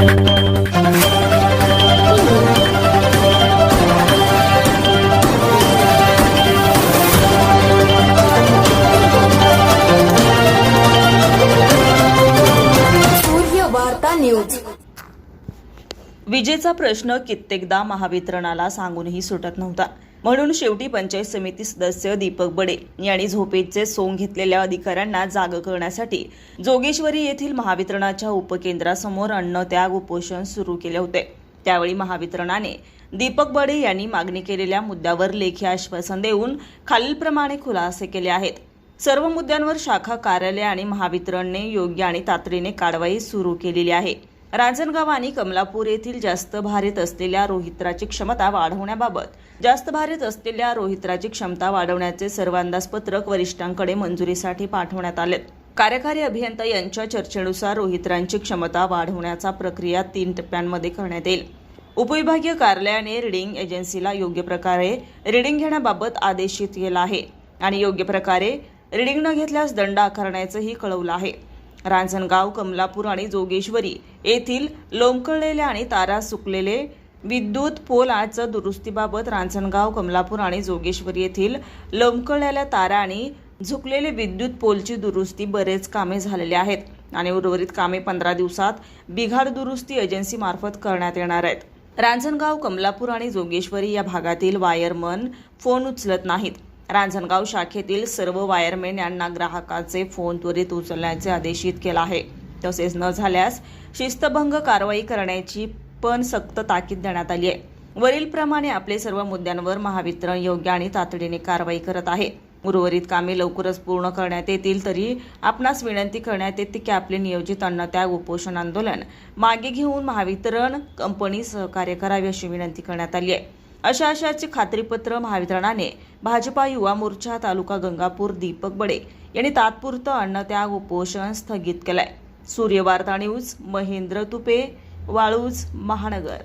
सूर्य वार्ता विजेचा प्रश्न कित्येकदा महावितरणाला सांगूनही सुटत नव्हता. म्हणून शेवटी पंचायत समिती सदस्य दीपक बडे यांनी झोपेचे सोंग घेतलेल्या अधिकाऱ्यांना जाग करण्यासाठी जोगेश्वरी येथील महावितरणाच्या उपकेंद्रासमोर अन्न त्याग उपोषण सुरू केले होते. त्यावेळी महावितरणाने दीपक बडे यांनी मागणी केलेल्या मुद्द्यावर लेखी आश्वासन देऊन खालीलप्रमाणे खुलासे केले आहेत. सर्व मुद्द्यांवर शाखा कार्यालय आणि महावितरणने योग्य आणि तातडीने कारवाई सुरू केलेली आहे. रांजणगाव आणि कमलापूर येथील जास्त भारीत असलेल्या रोहित्राची क्षमता वाढवण्याबाबत जास्त भारीत असलेल्या रोहित्राची क्षमता वाढवण्याचे सर्व अंदाजपत्रक वरिष्ठांकडे मंजुरीसाठी पाठवण्यात आले कार्यकारी अभियंता यांच्या चर्चेनुसार रोहित्रांची क्षमता वाढवण्याचा प्रक्रिया तीन टप्प्यांमध्ये करण्यात येईल. उपविभागीय कार्यालयाने रिडिंग एजन्सीला योग्य प्रकारे रिडिंग घेण्याबाबत आदेशित केला आहे आणि योग्य प्रकारे रिडिंग न घेतल्यास दंड आकारण्याचंही कळवलं आहे. रांजणगाव कमलापूर आणि जोगेश्वरी येथील लोंबकळलेले आणि तारा सुकलेले विद्युत पोलाचं दुरुस्तीबाबत रांजणगाव कमलापूर आणि जोगेश्वरी येथील लमकळलेल्या तारा आणि झुकलेले विद्युत पोलची दुरुस्ती बरेच कामे झालेली आहेत आणि उर्वरित कामे पंधरा दिवसात बिघाड दुरुस्ती एजन्सीमार्फत करण्यात येणार आहेत. रांजणगाव कमलापूर आणि जोगेश्वरी या भागातील वायरमन फोन उचलत नाहीत. रांजणगाव शाखेतील सर्व वायरमेन यांना ग्राहकाचे फोन त्वरित उचलण्याचे आदेशित केला आहे. तसेच न झाल्यास शिस्तभंग कारवाई करण्याची पण सक्त ताकीद देण्यात आली आहे. वरीलप्रमाणे आपले सर्व मुद्द्यांवर महावितरण योग्य आणि तातडीने कारवाई करत आहे. उर्वरित कामे लवकरच पूर्ण करण्यात येतील तरी आपणास विनंती करण्यात येते की आपले नियोजित अन्नत्याग उपोषण आंदोलन मागे घेऊन महावितरण कंपनी सहकार्य करावी अशी विनंती करण्यात आली आहे. अशा आशयाचे खात्रीपत्र महावितरणाने भाजपा युवा मोर्चा तालुका गंगापूर दीपक बडे यांनी तात्पुरतं अन्नत्याग उपोषण स्थगित केलंय. सूर्यवार्ता न्यूज महेंद्र तुपे वाळूज महानगर.